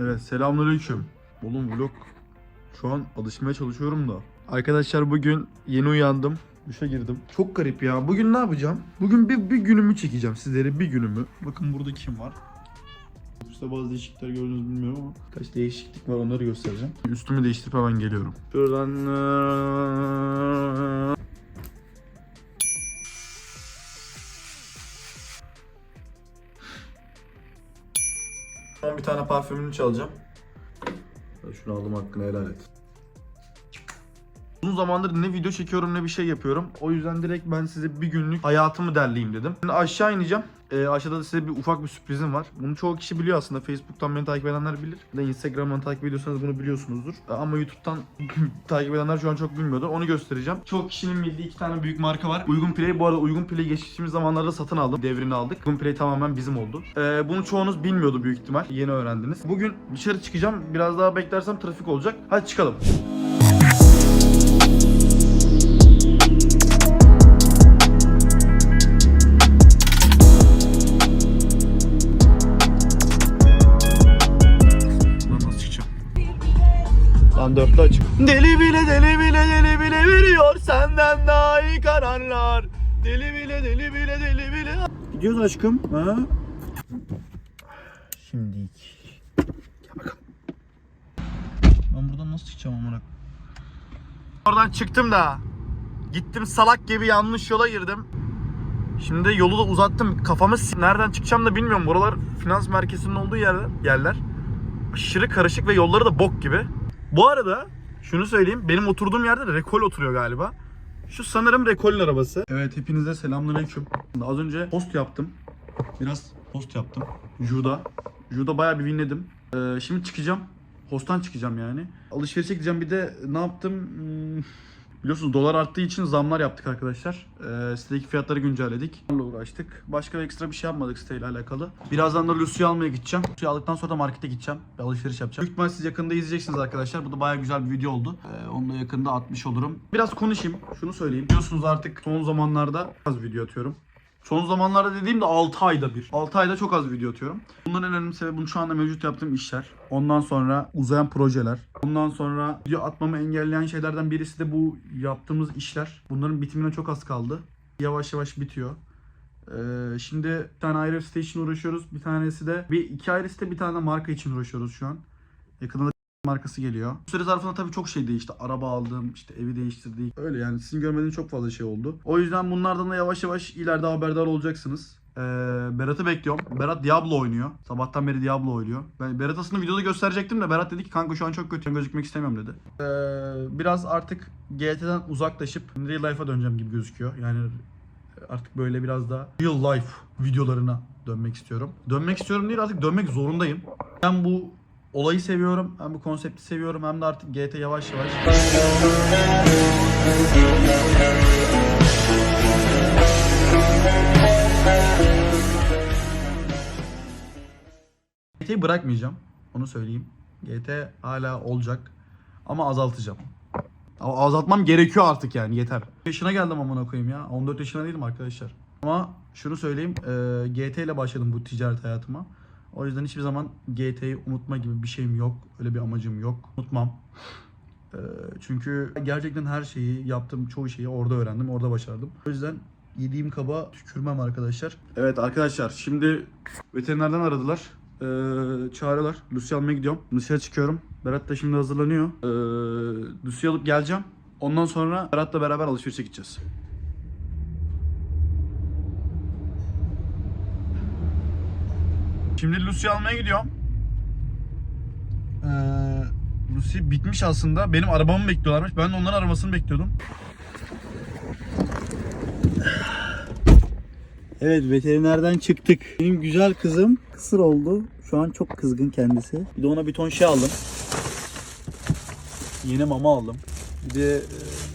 Evet selamünaleyküm. Oğlum vlog şu an alışmaya çalışıyorum da. Arkadaşlar bugün yeni uyandım. Duşa girdim. Çok garip ya. Bugün ne yapacağım? Bugün bir, bir günümü çekeceğim sizlere bir günümü. Bakın burada kim var? Üstte bazı değişiklikler gördünüz bilmiyorum ama kaç değişiklik var onları göstereceğim. Üstümü değiştirip hemen geliyorum. Şuradan bir tane parfümünü çalacağım. Şunu aldım hakkını helal et. Uzun zamandır ne video çekiyorum ne bir şey yapıyorum. O yüzden direkt ben size bir günlük hayatımı derleyeyim dedim. Şimdi aşağı ineceğim. Ee, aşağıda da size bir ufak bir sürprizim var. Bunu çoğu kişi biliyor aslında. Facebook'tan beni takip edenler bilir. Ya da Instagram'dan takip ediyorsanız bunu biliyorsunuzdur. Ee, Ama YouTube'dan takip edenler şu an çok bilmiyordur. Onu göstereceğim. Çok kişinin bildiği iki tane büyük marka var. Uygun Play. Bu arada Uygun Play geçtiğimiz zamanlarda satın aldım. Devrini aldık. Uygun Play tamamen bizim oldu. Ee, bunu çoğunuz bilmiyordu büyük ihtimal. Yeni öğrendiniz. Bugün dışarı çıkacağım. Biraz daha beklersem trafik olacak. Hadi çıkalım. Lan dörtlü açık. Deli bile deli bile deli bile veriyor senden daha iyi kararlar. Deli bile deli bile deli bile. Gidiyoruz aşkım. Ha? Şimdi Gel bakalım. Ben buradan nasıl çıkacağım amına? Oradan çıktım da. Gittim salak gibi yanlış yola girdim. Şimdi yolu da uzattım. Kafamı s- nereden çıkacağım da bilmiyorum. Buralar finans merkezinin olduğu yerler. yerler. Aşırı karışık ve yolları da bok gibi. Bu arada şunu söyleyeyim. Benim oturduğum yerde de Rekol oturuyor galiba. Şu sanırım Rekol'ün arabası. Evet hepinize selamünaleyküm. Az önce post yaptım. Biraz post yaptım. Juda. Juda bayağı bir winledim. Ee, şimdi çıkacağım. Host'tan çıkacağım yani. Alışverişe gideceğim. Bir de ne yaptım? Hmm, Biliyorsunuz dolar arttığı için zamlar yaptık arkadaşlar. Ee, sitedeki fiyatları güncelledik. Onunla uğraştık. Başka ekstra bir şey yapmadık siteyle alakalı. Birazdan da Lucy'yi almaya gideceğim. Lucy'yi aldıktan sonra da markete gideceğim. Bir alışveriş yapacağım. Büyük siz yakında izleyeceksiniz arkadaşlar. Bu da bayağı güzel bir video oldu. Ee, onu da yakında atmış olurum. Biraz konuşayım. Şunu söyleyeyim. Biliyorsunuz artık son zamanlarda az video atıyorum. Son zamanlarda dediğimde 6 ayda bir. 6 ayda çok az video atıyorum. Bunların en önemli sebebi şu anda mevcut yaptığım işler. Ondan sonra uzayan projeler. Ondan sonra video atmamı engelleyen şeylerden birisi de bu yaptığımız işler. Bunların bitimine çok az kaldı. Yavaş yavaş bitiyor. Ee, şimdi bir tane ayrı site için uğraşıyoruz. Bir tanesi de bir iki ayrı site bir tane de marka için uğraşıyoruz şu an. Yakında da markası geliyor. Bu süre zarfında tabii çok şey değişti. Araba aldım, işte evi değiştirdik. Öyle yani sizin görmediğiniz çok fazla şey oldu. O yüzden bunlardan da yavaş yavaş ileride haberdar olacaksınız. Ee, Berat'ı bekliyorum. Berat Diablo oynuyor. Sabahtan beri Diablo oynuyor. Ben Berat aslında videoda gösterecektim de Berat dedi ki kanka şu an çok kötü gözükmek istemiyorum dedi. Ee, biraz artık GT'den uzaklaşıp real life'a döneceğim gibi gözüküyor. Yani artık böyle biraz daha real life videolarına dönmek istiyorum. Dönmek istiyorum değil artık dönmek zorundayım. Ben bu olayı seviyorum. Hem bu konsepti seviyorum hem de artık GT yavaş yavaş. GT'yi bırakmayacağım. Onu söyleyeyim. GT hala olacak. Ama azaltacağım. Azaltmam gerekiyor artık yani yeter. Yaşına geldim amına koyayım ya. 14 yaşına değilim arkadaşlar. Ama şunu söyleyeyim. e, GT ile başladım bu ticaret hayatıma. O yüzden hiçbir zaman GT'yi unutma gibi bir şeyim yok. Öyle bir amacım yok. Unutmam. E, çünkü gerçekten her şeyi yaptığım çoğu şeyi orada öğrendim. Orada başardım. O yüzden yediğim kaba tükürmem arkadaşlar. Evet arkadaşlar şimdi veterinerden aradılar. Ee, çağırıyorlar. Lucy almaya gidiyorum. Lucy'ye çıkıyorum. Berat da şimdi hazırlanıyor. Ee, Lucy'yi alıp geleceğim. Ondan sonra Berat'la beraber alışverişe gideceğiz. Şimdi Lucy'yi almaya gidiyorum. Ee, Lucy bitmiş aslında. Benim arabamı bekliyorlarmış. Ben de onların arabasını bekliyordum. Evet veterinerden çıktık. Benim güzel kızım kısır oldu. Şu an çok kızgın kendisi. Bir de ona bir ton şey aldım. Yeni mama aldım. Bir de e,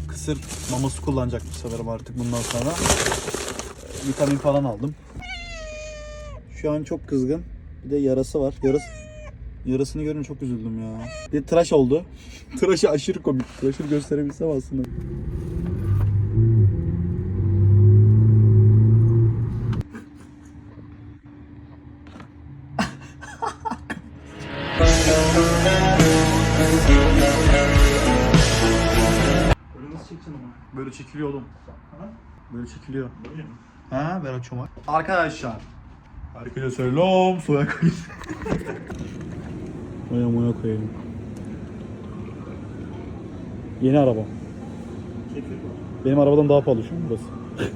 kısır maması kullanacakmış sanırım artık bundan sonra. E, Vitamin falan aldım. Şu an çok kızgın. Bir de yarası var. Yarası Yarasını görünce çok üzüldüm ya. Bir de tıraş oldu. Tıraşı aşırı komik. Tıraşı gösterebilsem aslında. Böyle çekiliyor oğlum. Böyle çekiliyor. Böyle mi? Ha Berat Çomak. Arkadaşlar. Herkese selam. Soya kayıt. Vay amına koyayım. Yeni araba. Benim arabadan daha pahalı şu an burası.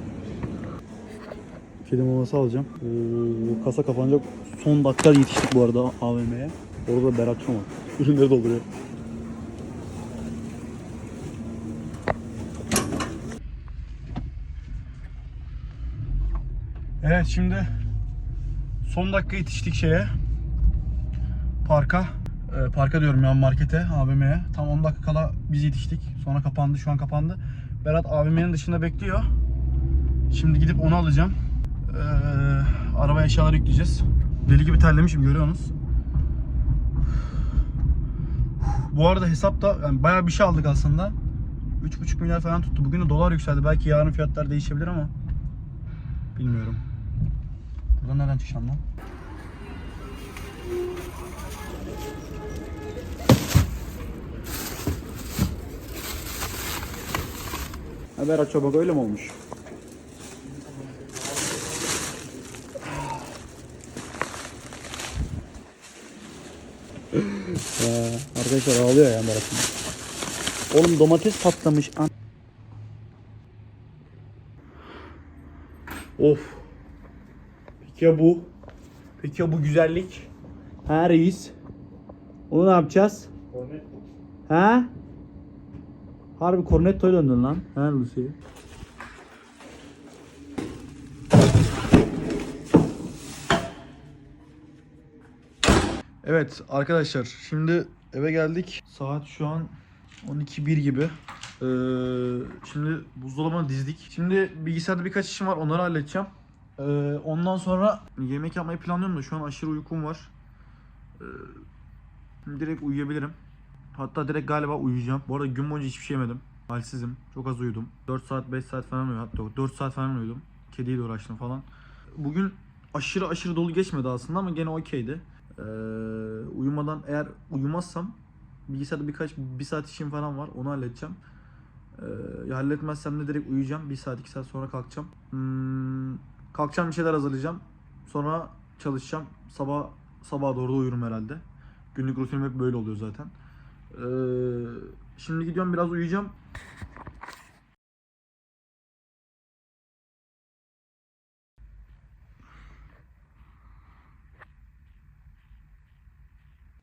Kedi maması alacağım. Oo, kasa kapanacak. Son dakika yetiştik bu arada AVM'ye. Orada Berat Çomak. Ürünleri dolduruyor. Evet şimdi son dakika yetiştik şeye. Parka. Ee, parka diyorum ya markete, AVM'ye. Tam 10 dakika kala biz yetiştik. Sonra kapandı, şu an kapandı. Berat AVM'nin dışında bekliyor. Şimdi gidip onu alacağım. Ee, arabaya eşyaları yükleyeceğiz. Deli gibi terlemişim görüyorsunuz. Bu arada hesapta yani bayağı bir şey aldık aslında. 3,5 milyar falan tuttu. Bugün de dolar yükseldi. Belki yarın fiyatlar değişebilir ama bilmiyorum. Buradan nereden çıkacağım lan? Ha, Berat öyle mi olmuş? Arkadaşlar ağlıyor ya Berat. Oğlum domates patlamış. An- Of. Peki ya bu? Peki ya bu güzellik? Ha reis. Onu ne yapacağız? Ha? Harbi Cornetto'ya döndün lan. Ha Lucy. Evet arkadaşlar şimdi eve geldik. Saat şu an 12.01 gibi. Ee, şimdi buzdolabına dizdik. Şimdi bilgisayarda birkaç işim var onları halledeceğim. Ee, ondan sonra yemek yapmayı planlıyorum da şu an aşırı uykum var. Ee, direkt uyuyabilirim. Hatta direkt galiba uyuyacağım. Bu arada gün boyunca hiçbir şey yemedim. Halsizim. Çok az uyudum. 4 saat 5 saat falan uyudum. Hatta 4 saat falan uyudum. Kediyle uğraştım falan. Bugün aşırı aşırı dolu geçmedi aslında ama gene okeydi. Ee, uyumadan eğer uyumazsam bilgisayarda birkaç bir saat işim falan var onu halledeceğim. Ee, halletmezsem de direkt uyuyacağım. Bir saat iki saat sonra kalkacağım. Hmm, kalkacağım bir şeyler hazırlayacağım. Sonra çalışacağım. Sabah sabaha doğru da uyurum herhalde. Günlük rutinim hep böyle oluyor zaten. Ee, şimdi gidiyorum biraz uyuyacağım.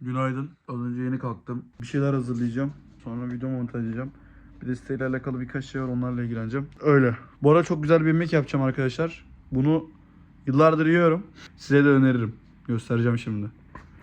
Günaydın. Az önce yeni kalktım. Bir şeyler hazırlayacağım. Sonra video montajlayacağım. Bir de siteyle alakalı birkaç şey var onlarla ilgileneceğim. Öyle. Bu arada çok güzel bir yemek yapacağım arkadaşlar. Bunu yıllardır yiyorum. Size de öneririm. Göstereceğim şimdi.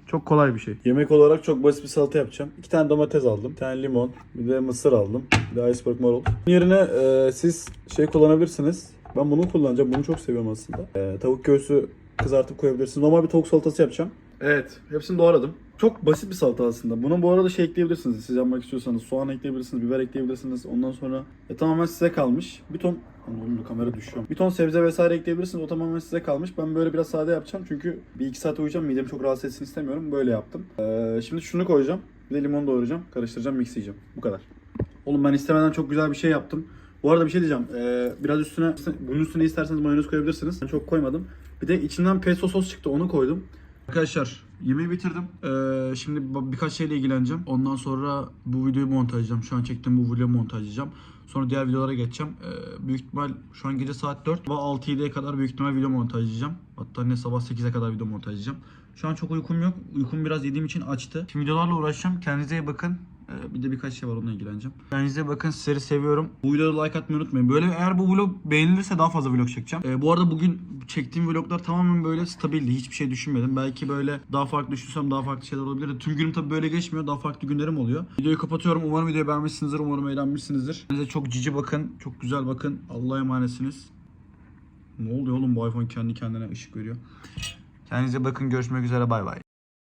Çok kolay bir şey. Yemek olarak çok basit bir salata yapacağım. İki tane domates aldım. Bir tane limon. Bir de mısır aldım. Bir de iceberg marul. Bunun yerine e, siz şey kullanabilirsiniz. Ben bunu kullanacağım. Bunu çok seviyorum aslında. E, tavuk göğsü kızartıp koyabilirsiniz. Normal bir tavuk salatası yapacağım. Evet. Hepsini doğradım. Çok basit bir salata aslında. Buna bu arada şey ekleyebilirsiniz. Siz yapmak istiyorsanız soğan ekleyebilirsiniz, biber ekleyebilirsiniz. Ondan sonra e, tamamen size kalmış. Bir ton da kamera düşüyor. Bir ton sebze vesaire ekleyebilirsiniz. O tamamen size kalmış. Ben böyle biraz sade yapacağım. Çünkü bir iki saat uyuyacağım. Midemi çok rahatsız etsin istemiyorum. Böyle yaptım. Ee, şimdi şunu koyacağım. Bir de limon doğrayacağım. Karıştıracağım, mixleyeceğim. Bu kadar. Oğlum ben istemeden çok güzel bir şey yaptım. Bu arada bir şey diyeceğim. Ee, biraz üstüne, bunun üstüne isterseniz mayonez koyabilirsiniz. Ben çok koymadım. Bir de içinden pesto sos çıktı. Onu koydum. Arkadaşlar yemeği bitirdim. Ee, şimdi birkaç şeyle ilgileneceğim. Ondan sonra bu videoyu montajlayacağım. Şu an çektiğim bu videoyu montajlayacağım. Sonra diğer videolara geçeceğim. Ee, büyük ihtimal şu an gece saat 4. Sabah 6-7'ye kadar büyük ihtimal video montajlayacağım. Hatta ne sabah 8'e kadar video montajlayacağım. Şu an çok uykum yok. Uykum biraz yediğim için açtı. Şimdi videolarla uğraşacağım. Kendinize iyi bakın. Ee, bir de birkaç şey var onunla ilgileneceğim. Kendinize bakın. Sizleri seviyorum. Bu videoda like atmayı unutmayın. Böyle eğer bu vlog beğenilirse daha fazla vlog çekeceğim. Ee, bu arada bugün çektiğim vloglar tamamen böyle stabildi. Hiçbir şey düşünmedim. Belki böyle daha farklı düşünsem daha farklı şeyler olabilir. Tüm günüm tabii böyle geçmiyor. Daha farklı günlerim oluyor. Videoyu kapatıyorum. Umarım videoyu beğenmişsinizdir. Umarım eğlenmişsinizdir. Kendinize çok cici bakın. Çok güzel bakın. Allah'a emanetsiniz. Ne oluyor oğlum bu iPhone kendi kendine ışık veriyor. Kendinize bakın. Görüşmek üzere. Bay bay.